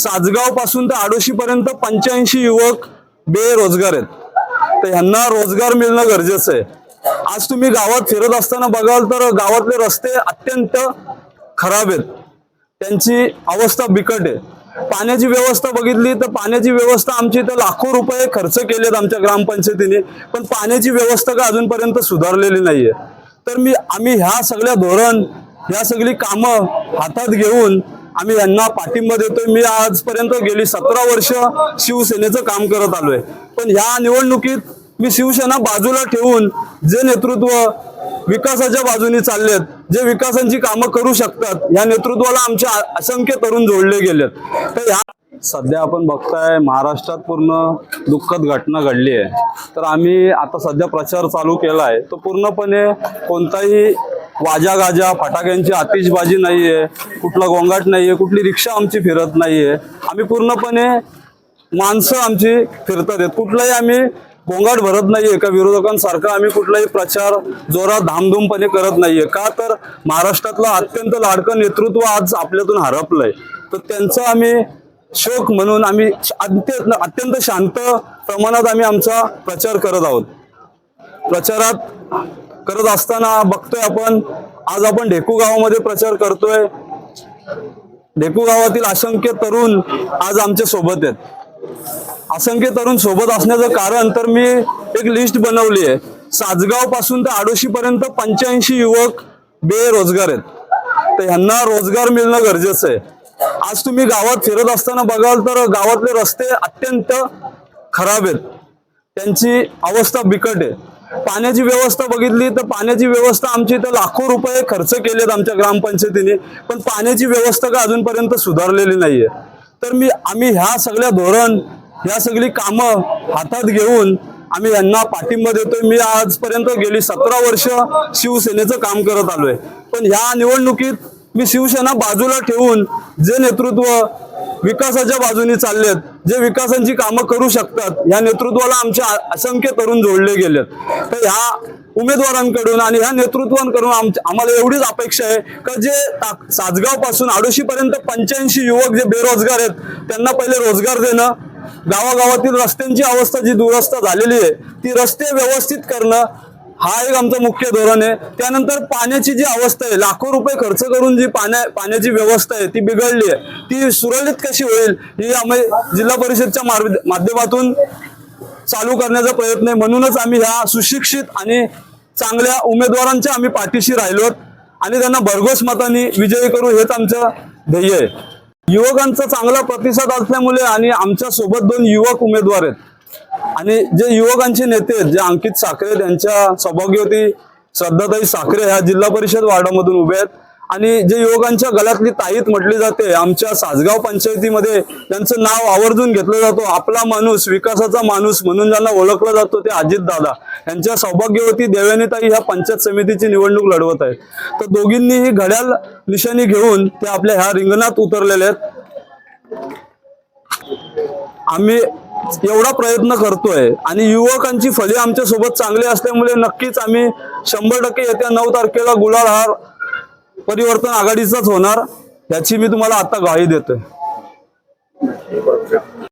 साजगावपासून तर आडोशी पर्यंत पंच्याऐंशी युवक बेरोजगार आहेत. तर ह्यांना रोजगार मिळणं गरजेचं आहे. आज तुम्ही गावात फिरत असताना बघाल तर गावातले रस्ते अत्यंत खराब आहेत. त्यांची अवस्था बिकट आहे. पाण्याची व्यवस्था बघितली तर पाण्याची व्यवस्था आमची इथं लाखो रुपये खर्च केलेत आमच्या ग्रामपंचायतीने. पण पाण्याची व्यवस्था का अजूनपर्यंत सुधारलेली नाहीये. तर मी आम्ही ह्या सगळ्या धोरण ह्या सगळी कामं हातात घेऊन आम्ही यांना पाठिंबा देतोय. मी आजपर्यंत गेली सतरा वर्ष शिवसेनेचं काम करत आलोय. पण ह्या निवडणुकीत मी शिवसेना बाजूला ठेवून जे नेतृत्व विकासाच्या बाजूने चाललेत जे विकासांची कामं करू शकतात या नेतृत्वाला आमचे असंख्य तरुण जोडले गेलेत. तर ह्या सध्या आपण बघताय महाराष्ट्रात पूर्ण दुःखद घटना घडली आहे तर आम्ही आता सध्या प्रचार चालू केला आहे तो पूर्णपणे कोणताही वाजा गाजा फटाक्यांची आतिषबाजी नाहीये कुठला गोंगाट नाहीये कुठली रिक्षा आमची फिरत नाहीये. आम्ही पूर्णपणे माणसं आमची फिरतात आहेत. कुठलाही आम्ही गोंगाट भरत नाहीये का विरोधकांसारखा आम्ही कुठलाही प्रचार जोरात धामधूमपणे करत नाहीये. का तर महाराष्ट्रातलं अत्यंत लाडकं नेतृत्व आज आपल्यातून हरपलंय. तर त्यांचं आम्ही शोक म्हणून आम्ही अत्यंत अत्यंत शांत प्रमाणात आम्ही आमचा प्रचार करत आहोत. प्रचारात करत असताना बघतोय आपण. आज आपण ढेकू गावामध्ये प्रचार करतोय. ढेकू गावातील असंख्य तरुण आज आमच्यासोबत आहेत. असंख्य तरुण सोबत असण्याचं कारण तर मी एक लिस्ट बनवली आहे. साजगावपासून तर आडोशी पर्यंत पंच्याऐंशी युवक बेरोजगार आहेत. तर ह्यांना रोजगार मिळणं गरजेचं आहे. आज तुम्ही गावात फिरत असताना बघाल तर गावातले रस्ते अत्यंत खराब आहेत. त्यांची अवस्था बिकट आहे. पाण्याची व्यवस्था बघितली तर पाण्याची व्यवस्था आमची इथं लाखो रुपये खर्च केलेत आमच्या ग्रामपंचायतीने पण पाण्याची व्यवस्था का अजूनपर्यंत सुधारलेली नाहीये. तर मी आम्ही ह्या सगळ्या धोरण ह्या सगळी कामं हातात घेऊन आम्ही यांना पाठिंबा देतोय. मी आजपर्यंत गेली सतरा वर्ष शिवसेनेचं काम करत आलोय. पण ह्या निवडणुकीत मी शिवसेना बाजूला ठेवून जे नेतृत्व विकासाच्या बाजूने चाललेत जे विकासांची कामं करू शकतात या नेतृत्वाला आमच्या असंख्य तरुण जोडले गेलेत. तर ह्या उमेदवारांकडून आणि ह्या नेतृत्वांकडून आमच्या आम्हाला एवढीच अपेक्षा आहे का जे सासगावपासून आडोशी पर्यंत पंच्याऐंशी युवक जे बेरोजगार आहेत त्यांना पहिले रोजगार देणं गावागावातील रस्त्यांची अवस्था जी दुरस्ता झालेली आहे ती रस्ते व्यवस्थित करणं हा एक आमचं मुख्य धोरण आहे. त्यानंतर पाण्याची जी अवस्था आहे लाखो रुपये खर्च करून जी पाण्या पाण्याची व्यवस्था आहे ती बिघडली आहे. ती सुरळीत कशी होईल ही आम्ही जिल्हा परिषदच्या माध्यमातून चालू करण्याचा प्रयत्न आहे. म्हणूनच आम्ही ह्या सुशिक्षित आणि चांगल्या उमेदवारांच्या आम्ही पाठीशी राहिलो आणि त्यांना भरघोस मताने विजयी करू हेच आमचं ध्येय आहे. युवकांचा चांगला प्रतिसाद असल्यामुळे आणि आमच्यासोबत दोन युवक उमेदवार आहेत. आणि जे युवकांचे नेते आहेत जे अंकित साखरे त्यांच्या सौभाग्यवती श्रद्धाताई साखरे ह्या जिल्हा परिषद वार्डामधून उभे आहेत. आणि जे युवकांच्या गळ्यातली ताईत म्हटली जाते आमच्या सासगाव पंचायतीमध्ये त्यांचं नाव आवर्जून घेतलं जातो. आपला माणूस विकासाचा माणूस म्हणून ज्यांना ओळखला जातो ते अजित दादा. यांच्या सौभाग्यवती देवयानीताई ह्या पंचायत समितीची निवडणूक लढवत आहेत. तर दोघींनी ही घड्याल निशाणी घेऊन ते आपल्या ह्या रिंगणात उतरलेले आहेत. आम्ही एवढा प्रयत्न करतोय. आणि युवकांची फळे आमच्यासोबत चांगली असल्यामुळे नक्कीच आम्ही शंभर टक्के येत्या नऊ तारखेला गुलाळहार परिवर्तन आघाडीचाच होणार याची मी तुम्हाला आता ग्वाही देतोय.